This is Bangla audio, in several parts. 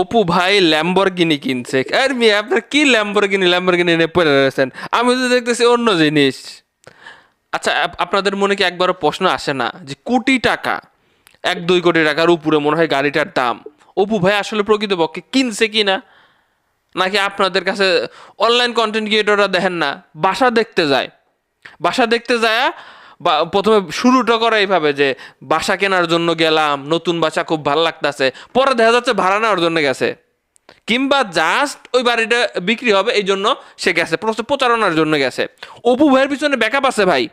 অপু ভাই ল্যাম্বরগিনি কিনছে। আর মিয়া, আপনার কি ল্যাম্বরগিনি ল্যাম্বরগিনি নিয়ে পড়ে রয়েছেন। আমি তো দেখতেছি অন্য জিনিস। আচ্ছা আপনাদের মনে কি একবারও প্রশ্ন আসে না যে কোটি টাকা, এক দুই কোটি টাকার উপরে মনে হয় গাড়িটার দাম? অপু ভাই আসলে প্রকৃতপক্ষে কিনছে কি না? নাকি আপনাদের কাছে অনলাইন কন্টেন্ট ক্রিয়েটররা দেখেন না? বাসা দেখতে যায়। বাসা দেখতে যায় বা প্রথমে শুরুটা করে এইভাবে যে বাসা কেনার জন্য গেলাম, নতুন বাসা খুব ভালো লাগতেছে। পরে দেখা যাচ্ছে ভাড়া নেওয়ার জন্য গেছে। কিংবা জাস্ট ওই বাড়িটা বিক্রি হবে, এই জন্য সে গেছে। প্রচ- প্রচারণার জন্য গেছে। অপু ভাইয়ের পিছনে ব্যাকআপ আছে ভাই।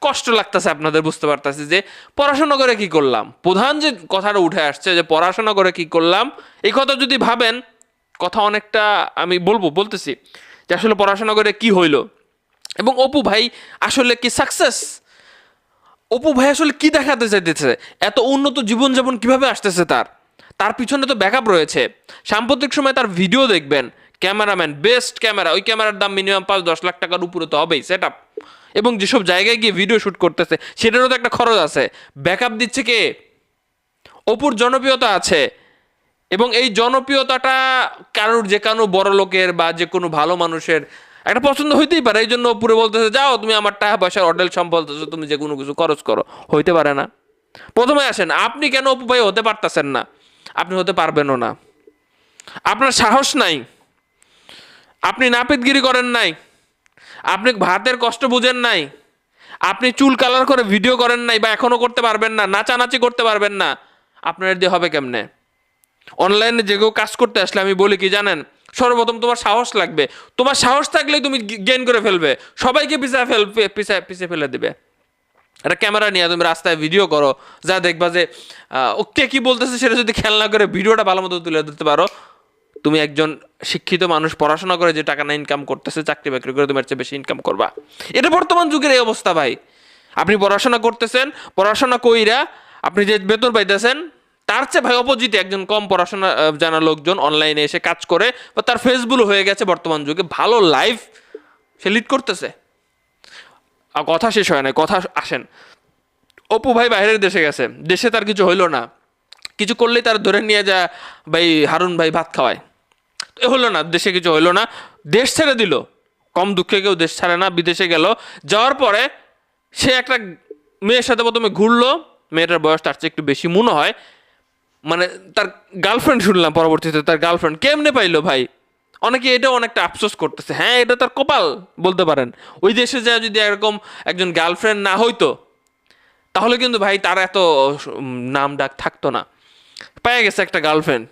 কষ্ট লাগতেছে আপনাদের বুঝতে পারতেছি যে পড়াশোনা করে কি করলাম? প্রধান যে কথাটা উঠে আসছে যে পড়াশোনা করে কি করলাম, এই কথা যদি ভাবেন, কথা অনেকটা আমি বলব, বলতেছি যে আসলে পড়াশোনা করে কি হইল? এবং অপু ভাই আসলে কি সাকসেস অপু ভাই আসলে কি দেখাতে চাইতেছে? এত উন্নত জীবনযাপন কীভাবে আসতেছে তার? তার পিছনে তো ব্যাকআপ রয়েছে। সাম্প্রতিক সময় তার ভিডিও দেখবেন। ক্যামেরাম্যান বেস্ট ক্যামেরা ওই ক্যামেরার দাম মিনিমাম পাঁচ দশ লাখ টাকার উপরে তো হবেই সেট এবং যেসব জায়গায় গিয়ে ভিডিও শ্যুট করতেছে, সেটারও তো একটা খরচ আছে। ব্যাকআপ দিচ্ছে কে? অপুর জনপ্রিয়তা আছে। এবং এই জনপ্রিয়তাটা কারোর, যে কোনো বড় লোকের বা যে কোনো ভালো মানুষের একটা পছন্দ হইতেই পারে, এই জন্য অপুরে বলতেছে, যাও, তুমি আমার টাকা পয়সার অডেল সম্পদ তুমি যে কোনো কিছু খরচ করো। হইতে পারে না। প্রথমে আসেন, আপনি কেন ভাই হতে পারতেছেন না? আপনি হতে পারবেনও না। আপনার সাহস নাই। আপনি নাপিতগিরি করেন নাই। আপনি ভাতের কষ্ট বুঝেন নাই। আপনি চুল কালার করে ভিডিও করেন নাই বা এখনও করতে পারবেন না, নাচানাচি করতে পারবেন না। আপনার দিয়ে হবে কেমনে? অনলাইনে যে কেউ কাজ করতে আসলে আমি বলি কি জানেন সর্বপ্রথম তোমার সাহস লাগবে। তোমার সাহস থাকলেই তুমি গেইন করে ফেলবে। সবাইকে পিছায় ফেল পিছায় পিছিয়ে ফেলে দিবে। একটা ক্যামেরা নিয়ে তুমি রাস্তায় ভিডিও করো, যা দেখবা যে কে কি বলতেছে সেটা যদি খেয়াল না করে ভিডিওটা ভালো মতো তুলে ধরতে পারো। তুমি একজন শিক্ষিত মানুষ, পড়াশোনা করে যে টাকা না ইনকাম করতেছে, চাকরি বাকরি করে তুমি চেয়ে বেশি ইনকাম করবা। এটা বর্তমান যুগের এই অবস্থা ভাই। আপনি পড়াশোনা করতেছেন, পড়াশোনা কইরা আপনি যে বেতন পাইতেছেন তার চেয়ে ভাই অপোজিটে একজন কম পড়াশোনা জানা লোকজন অনলাইনে এসে কাজ করে, বা তার ফেসবুক হয়ে গেছে বর্তমান যুগে। ভালো লাইফ সে লিড করতেছে। আর কথা শেষ হয় না কথা আসেন। অপু ভাই বাইরের দেশে গেছে। দেশে তার কিছু হইল না। কিছু করলেই তার ধরে নিয়ে যা ভাই হারুন ভাই ভাত খাওয়ায়। এ হলো না, দেশে কিছু হইল না। দেশ ছেড়ে দিল। কম দুঃখে কেউ দেশ ছাড়ে না, বিদেশে গেল। যাওয়ার পরে সে একটা মেয়ের সাথে প্রথমে ঘুরলো। মেয়েটার বয়স তার চেয়ে একটু বেশি, মনে হয়। মানে তার গার্লফ্রেন্ড শুনলাম পরবর্তীতে, তার গার্লফ্রেন্ড কেমনে পাইলো ভাই? অনেকে এটাও অনেকটা আফসোস করতেছে। হ্যাঁ এটা তার কপাল, বলতে পারেন। ওই দেশে যা যদি এরকম একজন গার্লফ্রেন্ড না হইতো, তাহলে কিন্তু ভাই তার এত নাম ডাক থাকতো না। পেয়ে গেছে একটা গার্লফ্রেন্ড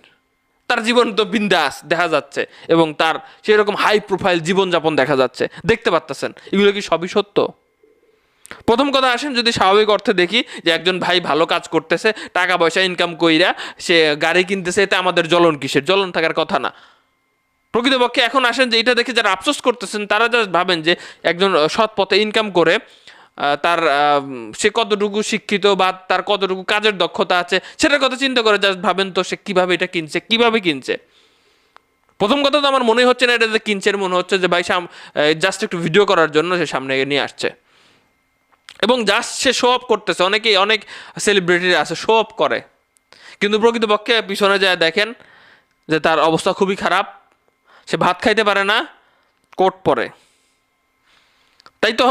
তার জীবন তো বিন্দাস, দেখা যাচ্ছে। এবং তার সেরকম হাই প্রোফাইল জীবনযাপন দেখা যাচ্ছে। দেখতে পারতেছেন। এগুলো কি সবই সত্য? প্রথম কথা আসেন, যদি স্বাভাবিক অর্থে দেখি যে একজন ভাই ভালো কাজ করতেছে, টাকা পয়সা ইনকাম কইরা সে গাড়ি কিনতেছে, এতে আমাদের জ্বলন কিসের? জ্বলন থাকার কথা না। প্রকৃতপক্ষে এখন আসেন যে এটা দেখে যারা আফসোস করতেছেন, তারা জাস্ট ভাবেন যে একজন সৎ পথে ইনকাম করে তার সে কতটুকু শিক্ষিত বা তার কতটুকু কাজের দক্ষতা আছে, সেটার কথা চিন্তা করে জাস্ট ভাবেন তো সে কীভাবে এটা কিনছে, কীভাবে কিনছে। প্রথম কথা তো আমার মনে হচ্ছে না, এটা যে কিনছে মনে হচ্ছে যে ভাই জাস্ট একটু ভিডিও করার জন্য সে সামনে নিয়ে আসছে। এবং জাস্ট সে শো অফ করতেছে, অনেকেই, অনেক সেলিব্রিটিরা আছে শো অফ করে। কিন্তু প্রকৃতপক্ষে পিছনে যায় দেখেন যে তার অবস্থা খুবই খারাপ। সে ভাত খাইতে পারে না, কোট পরে। তাই তো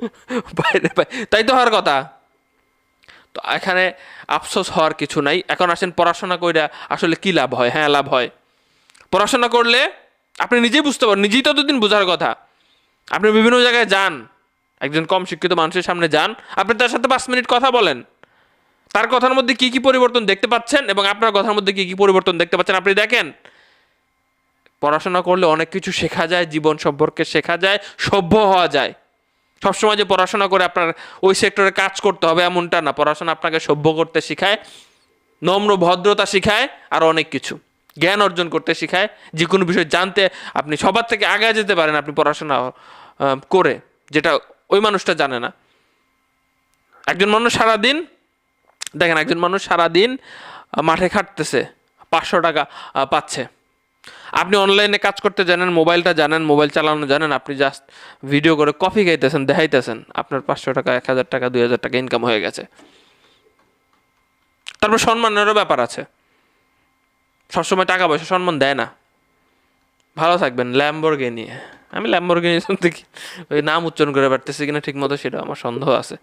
তাই তো হওয়ার কথা। তো এখানে আফসোস হওয়ার কিছু নাই। এখন আসেন পড়াশোনা কইরা আসলে কি লাভ হয়? হ্যাঁ লাভ হয়। পড়াশোনা করলে আপনি নিজেই বুঝতে পারেন নিজেই ততদিন বোঝার কথা। আপনি বিভিন্ন জায়গায় যান। একজন কম শিক্ষিত মানুষের সামনে যান, আপনি তার সাথে পাঁচ মিনিট কথা বলেন। তার কথার মধ্যে কি কি পরিবর্তন দেখতে পাচ্ছেন এবং আপনার কথার মধ্যে কি কি পরিবর্তন দেখতে পাচ্ছেন আপনি দেখেন। পড়াশোনা করলে অনেক কিছু শেখা যায়, জীবন সম্পর্কে শেখা যায়, সভ্য হওয়া যায়। সবসময় যে পড়াশোনা করে আপনার ওই সেক্টরে কাজ করতে হবে এমনটা না। পড়াশোনা আপনাকে সভ্য করতে শেখায়, নম্র ভদ্রতা শেখায় আর অনেক কিছু। জ্ঞান অর্জন করতে শেখায়, যে কোনো বিষয় জানতে আপনি সবার থেকে আগে যেতে পারেন আপনি পড়াশোনা করে, যেটা ওই মানুষটা জানে না। একজন মানুষ সারাদিন, দেখেন একজন মানুষ সারাদিন মাঠে খাটতেছে, পাঁচশো টাকা পাচ্ছে। আপনি অনলাইনে কাজ করতে জানেন, মোবাইলটা জানেন, মোবাইল চালানো জানেন, আপনি জাস্ট ভিডিও করে কফি খাইতেছেন, দেখাইতেছেন, আপনার পাঁচশো টাকা, এক হাজার টাকা, দুই হাজার টাকা ইনকাম হয়ে গেছে। তারপর সম্মানেরও ব্যাপার আছে। সবসময় টাকা পয়সা সম্মান দেয় না। ভালো থাকবেন ল্যাম্বরগিনি আমি ল্যাম্বরগিনি শুনতে কি ওই নাম উচ্চারণ করে পারতেছি কিনা ঠিক মতো সেটা আমার সন্দেহ আছে।